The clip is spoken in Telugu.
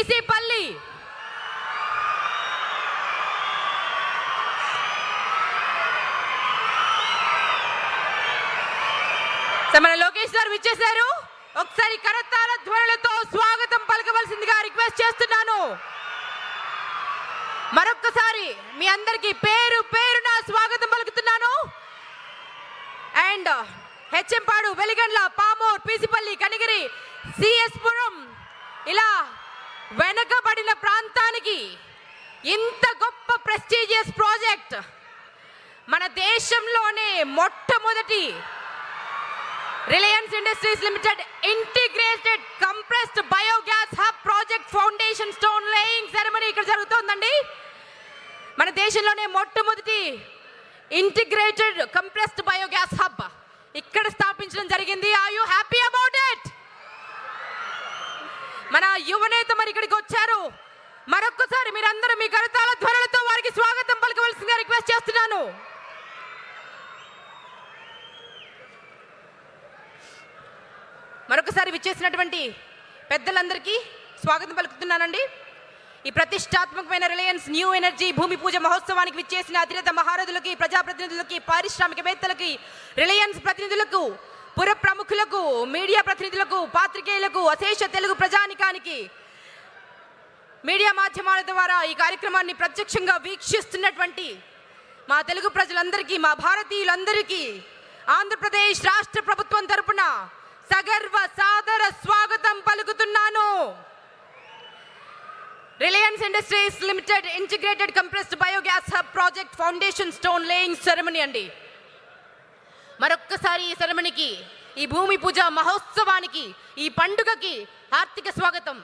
పీసీపల్లి మన లోకేష్ గారు విచ్చేశారు. ఒకసారి కరతాల ధ్వనులతో స్వాగతం పలకవలసిందిగా రిక్వెస్ట్ చేస్తున్నాను. మరొక్కసారి మీ అందరికీ పేరు పేరున స్వాగతం పలుకుతున్నాను. అండ్ హెచ్ఎంపాడు వెలిగండ్ల పామూర్ పీసిపల్లి కనిగిరి సిఎస్ పురం ఇలా వెనకబడిన ప్రాంతానికి ఇంత గొప్ప ప్రెస్టీజియస్ ప్రాజెక్ట్ మన దేశంలోనే మొట్టమొదటి Reliance Industries Limited integrated compressed biogas hub project foundation stone laying ceremony ఇక్కడ జరుగుతోందండి. మన దేశంలోనే మొట్టమొదటి ఇంటిగ్రేటెడ్ కంప్రెస్డ్ బయోగ్యాస్ హబ్ ఇక్కడ స్థాపించడం జరిగింది. ఆర్ యూ హ్యాపీ మన యువనేత మరి ఇక్కడికి వచ్చారు. మరొక్కసారి మీరందరూ మీ కరతాల ధ్వనులతో వారికి స్వాగతం పలకవలసిందిగా రిక్వెస్ట్ చేస్తున్నాను. మరొకసారి విచ్చేసినటువంటి పెద్దలందరికీ స్వాగతం పలుకుతున్నానండి. ఈ ప్రతిష్టాత్మకమైన రిలయన్స్ న్యూ ఎనర్జీ భూమి పూజ మహోత్సవానికి విచ్చేసిన అతిరేత మహారథులకి ప్రజాప్రతినిధులకి పారిశ్రామికవేత్తలకి రిలయన్స్ ప్రతినిధులకు పుర ప్రముఖులకు మీడియా ప్రతినిధులకు పాత్రికేయులకు అశేష తెలుగు ప్రజానికానికి మీడియా మాధ్యమాల ద్వారా ఈ కార్యక్రమాన్ని ప్రత్యక్షంగా వీక్షిస్తున్నటువంటి మా తెలుగు ప్రజలందరికీ మా భారతీయులందరికీ ఆంధ్రప్రదేశ్ రాష్ట్ర ప్రభుత్వం తరపున సగర్వ సాదర స్వాగతం పలుకుతున్నాను. Reliance Industries Limited integrated compressed biogas hub project foundation stone laying ceremony అండి. మరొక్కసారి ఈ సెరమనీకి ఈ భూమి పూజ మహోత్సవానికి ఈ పండుగకి ఆర్థిక స్వాగతం.